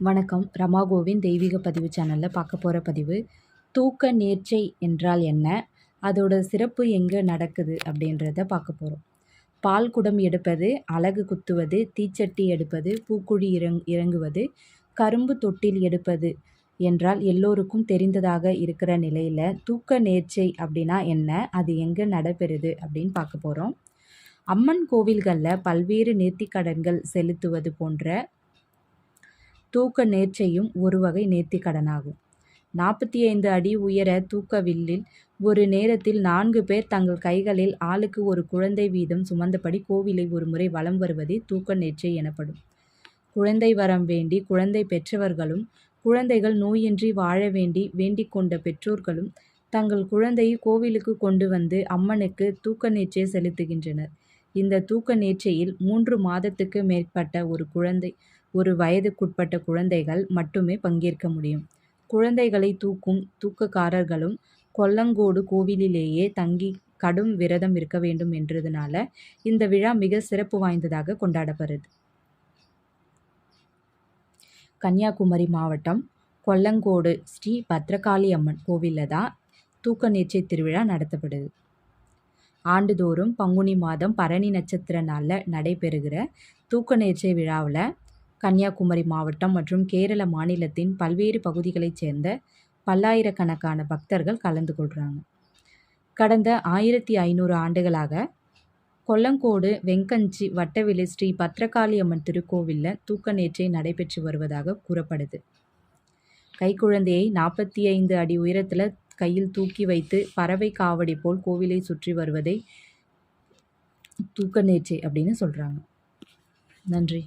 வணக்கம். ரமா தெய்வீக பதிவு சேனலில் பார்க்க போகிற பதிவு தூக்க நேர்ச்சை என்றால் என்ன? அதோட சிறப்பு எங்கே நடக்குது அப்படின்றத பார்க்க போகிறோம் பால் குடம் எடுப்பது அலகு குத்துவது தீச்சட்டி எடுப்பது பூக்குழி இறங் இறங்குவது கரும்பு தொட்டில் எடுப்பது என்றால் எல்லோருக்கும் தெரிந்ததாக இருக்கிற நிலையில் தூக்க நேர்ச்சை அப்படின்னா என்ன? அது எங்கே நடைபெறுது அப்படின்னு பார்க்க போகிறோம் அம்மன் கோவில்களில் பல்வேறு நேர்த்திக்கடன்கள் செலுத்துவது போன்ற தூக்க நேர்ச்சையும் ஒரு வகை நேர்த்திக்கடனாகும். நாற்பத்தி ஐந்து அடி உயர தூக்க வில்லில் ஒரு நேரத்தில் நான்கு பேர் தங்கள் கைகளில் ஆளுக்கு ஒரு குழந்தை வீதம் சுமந்தபடி கோவிலை ஒருமுறை வலம் வருவதே தூக்க நேர்ச்சை எனப்படும். குழந்தை வரம் வேண்டி குழந்தை பெற்றவர்களும் குழந்தைகள் நோயின்றி வாழ வேண்டி வேண்டிக் கொண்ட பெற்றோர்களும் தங்கள் குழந்தையை கோவிலுக்கு கொண்டு வந்து அம்மனுக்கு தூக்க நேர்ச்சை செலுத்துகின்றனர். இந்த தூக்க நேர்ச்சையில் மூன்று மாதத்துக்கு மேற்பட்ட ஒரு குழந்தை ஒரு வயதுக்குட்பட்ட குழந்தைகள் மட்டுமே பங்கேற்க முடியும். குழந்தைகளை தூக்கும் தூக்கக்காரர்களும் கொல்லங்கோடு கோவிலிலேயே தங்கி கடும் விரதம் இருக்க வேண்டும் என்றதுனால இந்த விழா மிக சிறப்பு வாய்ந்ததாக கொண்டாடப்படுது. கன்னியாகுமரி மாவட்டம் கொல்லங்கோடு ஸ்ரீ பத்ரகாளி அம்மன் கோவிலில் தான் தூக்க நீச்சை திருவிழா நடத்தப்படுது. ஆண்டுதோறும் பங்குனி மாதம் பரணி நட்சத்திர நாளில் நடைபெறுகிற தூக்க நேர்ச்சை விழாவில் கன்னியாகுமரி மாவட்டம் மற்றும் கேரள மாநிலத்தின் பல்வேறு பகுதிகளைச் சேர்ந்த பல்லாயிரக்கணக்கான பக்தர்கள் கலந்து கொள்கிறாங்க கடந்த ஆயிரத்தி ஐநூறு ஆண்டுகளாக கொல்லங்கோடு வெங்கஞ்சி வட்டவிலை ஸ்ரீ பத்ரகாளி அம்மன் திருக்கோவிலில் தூக்க நேர்ச்சை நடைபெற்று வருவதாக கூறப்படுது. கைக்குழந்தையை நாற்பத்தி ஐந்து அடி உயரத்தில் கையில் தூக்கி வைத்து பறவை காவடி போல் கோவிலை சுற்றி வருவதை தூக்க நேர்ச்சை அப்படின்னு சொல்கிறாங்க நன்றி.